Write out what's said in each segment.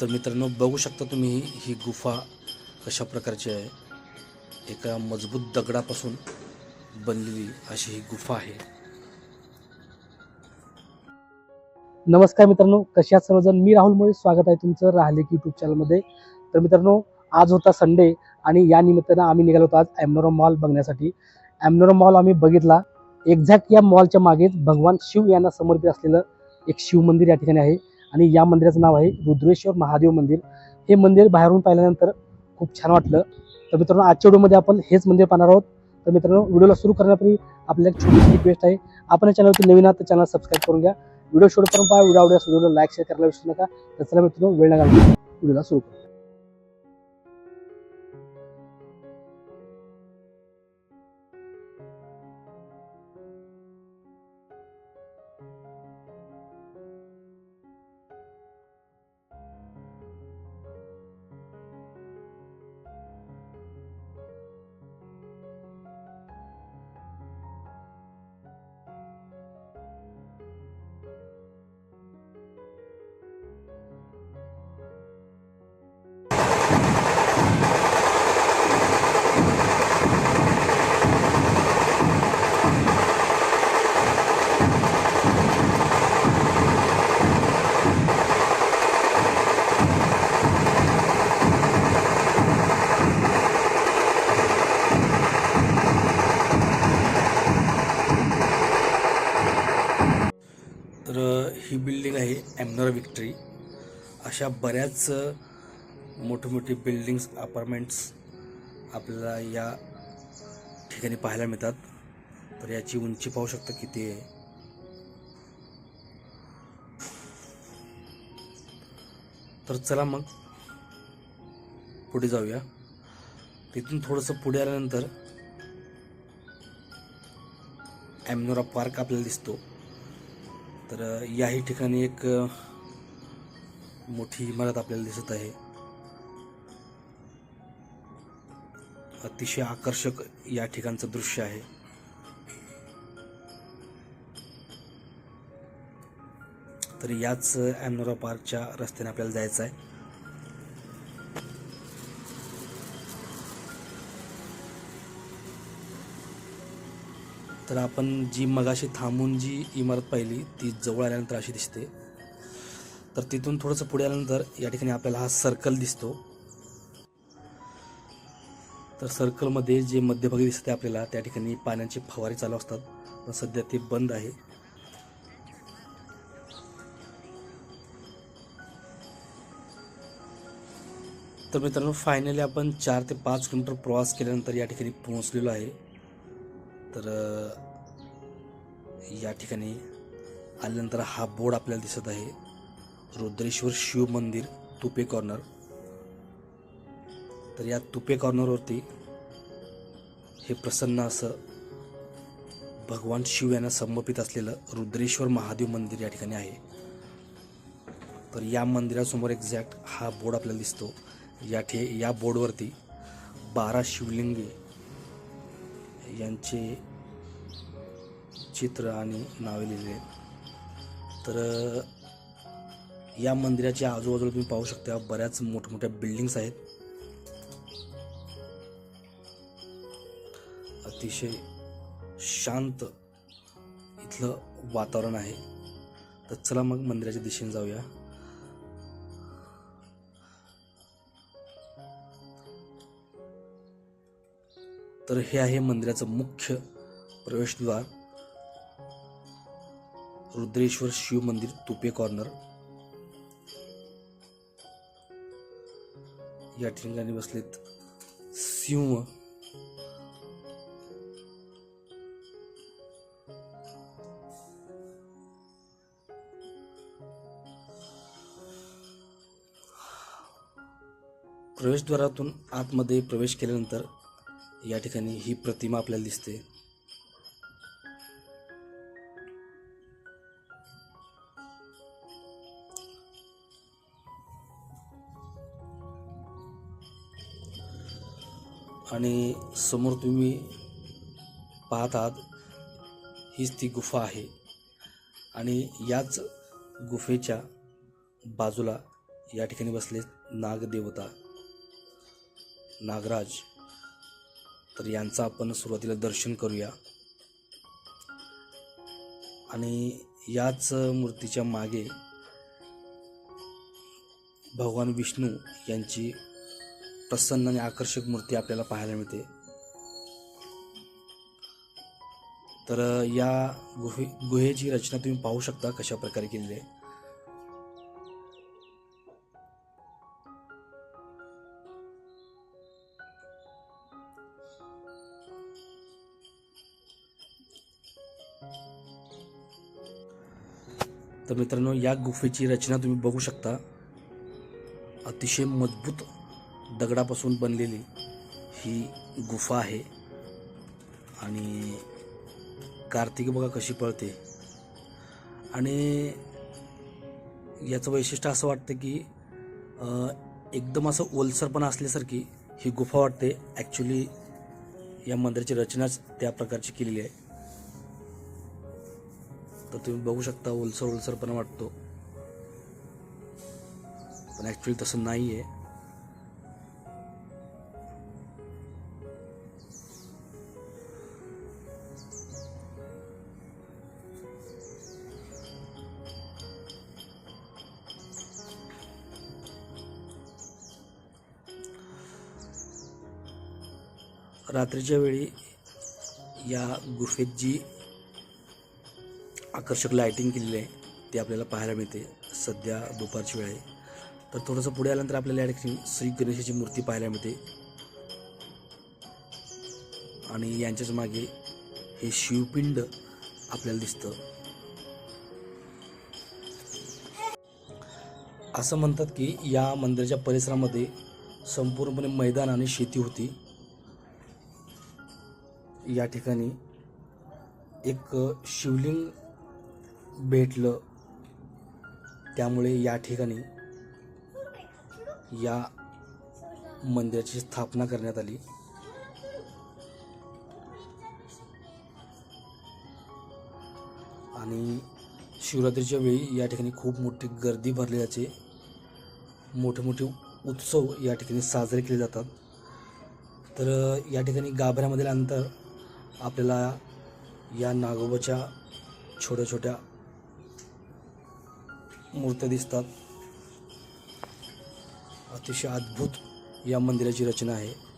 तर मित्रांनो बघू शकता तुम्ही ही गुफा कशा प्रकारची आहे. एका मजबूत दगडापासून बनलेली अशी ही गुफा आहे. नमस्कार मित्रांनो कशा सर्वजण? मी राहुल मोरे स्वागत आहे तुमचं राहिले की युट्यूब चॅनलमध्ये तर मित्रांनो आज होता संडे आणि या निमित्तानं आम्ही निघालो होतो आज ॲमनोरम मॉल बघण्यासाठी. ॲमनोरम मॉल आम्ही बघितला. एक्झॅक्ट या मॉलच्या मागेच भगवान शिव यांना समर्पित असलेलं एक शिव मंदिर या ठिकाणी आहे. आणि या मंदिराचं नाव आहे रुद्रेश्वर महादेव मंदिर. हे मंदिर बाहेरून पाहिल्यानंतर खूप छान वाटलं. तर मित्रांनो आजच्या व्हिडिओमध्ये आपण हेच मंदिर पाहणार आहोत. तर मित्रांनो व्हिडिओला सुरू करण्यापूर्वी आपल्याला एक छोटीशी रिक्वेस्ट आहे. आपण या चॅनलवरती नवीन आहात तर चॅनल सबस्क्राईब करून घ्या. व्हिडिओ शोधपर्यंत पहा. व्हिडिओ आवडल्यास व्हिडिओला लाईक शेअर करायला विसरू नका. तर चला मित्रांनो वेळ न घालता व्हिडिओला सुरू करू. विक्टरी. अशा बऱ्याच मोठमोठी बिल्डिंग्स अपार्टमेंट्स आपल्याला या ठिकाणी पाहायला मिळतात. तर याची उंची पाहू शकता किती आहे. तर चला मग पुढे जाऊया. तिथून थोडंसं पुढे आल्यानंतर ॲमनोरा पार्क आपल्याला दिसतो. तर याही ठिकाणी एक मोठी इमारत आपल्याला दिसत आहे. अतिशय आकर्षक या ठिकाणचं दृश्य आहे. तर याच ॲमनोरा पार्कच्या रस्त्याने आपल्याला जायचं आहे. तर आपण जी मगाशी थांबून जी इमारत पाहिली ती जवळ आल्यानंतर अशी दिसते. तर तिथून थोडंसं पुढे आल्यानंतर या ठिकाणी आपल्याला हा सर्कल दिसतो. तर सर्कलमध्ये जे मध्यभागी दिसते आपल्याला त्या ठिकाणी पाण्याची फवारे चालू असतात. पण सध्या ते बंद आहे. तर मित्रांनो फायनली आपण चार ते पाच किलोमीटर प्रवास केल्यानंतर या ठिकाणी पोहोचलेलो आहे. तर या ठिकाणी आल्यानंतर हा बोर्ड आपल्याला दिसत आहे. रुद्रेश्वर शिव मंदिर तुपे कॉर्नर तर या तुपे कॉर्नरवरती हे प्रसन्न असं भगवान शिव यांना समर्पित असलेलं रुद्रेश्वर महादेव मंदिर या ठिकाणी आहे. तर या मंदिरासमोर एक्झॅक्ट हा बोर्ड आपल्याला दिसतो. या ठे या बोर्डवरती बारा शिवलिंगे यांचे चित्र आणि नावे लिहिलेले आहेत. तर या मंदिराच्या आजूबाजूला तुम्ही पाहू शकता बऱ्याच मोठमोठ्या बिल्डिंग्स आहेत. अतिशय शांत इथलं वातावरण आहे. तर चला मग मंदिराच्या दिशेने जाऊया. तर हे आहे मंदिराचं मुख्य प्रवेशद्वार. रुद्रेश्वर शिव मंदिर तुपे कॉर्नर या ठिकाणी बसलेत. सिंह. प्रवेशद्वारातून आतमध्ये प्रवेश केल्यानंतर या ठिकाणी ही प्रतिमा आपल्याला दिसते. आणि समोर तुम्ही पाहत आहात हीच ती गुफा आहे. आणि याच गुफेच्या बाजूला या ठिकाणी बसले नागदेवता. नागराज तर यांचं आपण सुरुवातीला दर्शन करूया. आणि याच मूर्तीच्या मागे भगवान विष्णू यांची प्रसन्न आणि आकर्षक मूर्ती आपल्याला पाहायला मिळते. तर या गुहे गुहेची रचना तुम्ही पाहू शकता कशा प्रकारे केलेली आहे. तर मित्रांनो या गुफेची रचना तुम्ही बघू शकता. अतिशय मजबूत दगडापासून बनलेली ही गुफा आहे. आणि कार्तिक बघा कशी पळते. आणि याचं वैशिष्ट्य असं वाटतं की एकदम असं ओलसरपणा असल्यासारखी ही गुफा वाटते. ॲक्च्युली या मंदिराची रचनाच त्या प्रकारची केलेली आहे. तर तुम्ही बघू शकता ओलसर ओलसरपणा वाटतो. पण ॲक्च्युली तसं नाही आहे रात्रीच्या वेळी या गुफेत जी आकर्षक लायटिंग केलेली आहे ती आपल्याला पाहायला मिळते. सध्या दुपारची वेळ आहे. तर थोडंसं पुढे आल्यानंतर आपल्याला या ठिकाणी श्री गणेशाची मूर्ती पाहायला मिळते. आणि यांच्याच मागे हे शिवपिंड आपल्याला दिसतं. असं म्हणतात की या मंदिराच्या परिसरामध्ये संपूर्णपणे मैदान आणि शेती होती. या ठिकाणी एक शिवलिंग भेटलं. त्यामुळे या ठिकाणी या मंदिराची स्थापना करण्यात आली. आणि शिवरात्रीच्या वेळी या ठिकाणी खूप मोठी गर्दी भरली जाते. मोठे मोठे उत्सव या ठिकाणी साजरे केले जातात. तर या ठिकाणी गाभऱ्यामधील अंतर आपल्याला या नागोबाच्या छोट्या छोट्या मूर्त्या दिसतात. अतिशय अद्भुत या मंदिराची रचना आहे.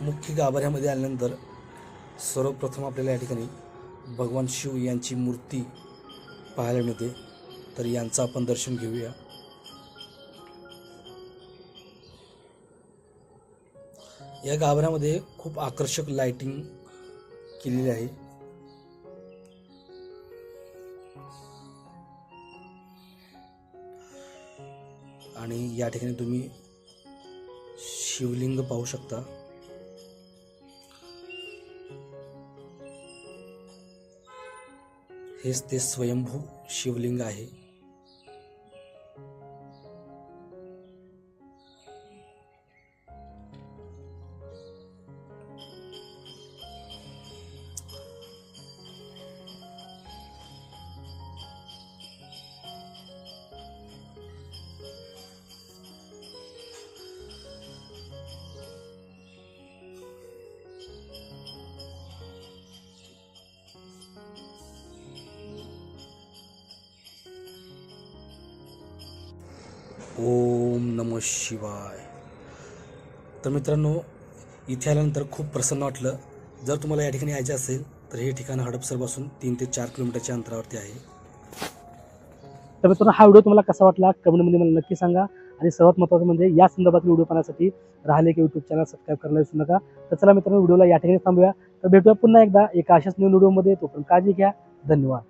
मुख्य गाभाऱ्यामध्ये आल्यानंतर सर्वप्रथम आपल्याला या ठिकाणी भगवान शिव यांची मूर्ती पाहायला मिळते. तर यांचं आपण दर्शन घेऊया. या गाभाऱ्यामध्ये खूप आकर्षक लाइटिंग केलेली आहे. आणि या ठिकाणी तुम्ही शिवलिंग पाहू शकता. हेच ते स्वयंभू शिवलिंग आहे. ओम नमो शिवाय. तर मित्रांनो इथे आल्यानंतर खूप प्रसन्न वाटलं. जर तुम्हाला या ठिकाणी यायचं असेल तर हे ठिकाण हडपसरपासून तीन ते चार किलोमीटरच्या अंतरावरती आहे. तर मित्रांनो हा व्हिडिओ तुम्हाला कसा वाटला? कमेंटमध्ये मला नक्की सांगा. आणि सर्वात महत्त्वाचं म्हणजे या संदर्भातील व्हिडिओ पाहण्यासाठी राहिले की यूट्यूब चॅनल सबस्क्राईब करायला विसरू नका. तर चला मित्रांनो व्हिडिओला या ठिकाणी थांबूया. तर भेटूया पुन्हा एकदा एका अशाच नवीन व्हिडिओमध्ये. तोपर्यंत काळजी घ्या. धन्यवाद.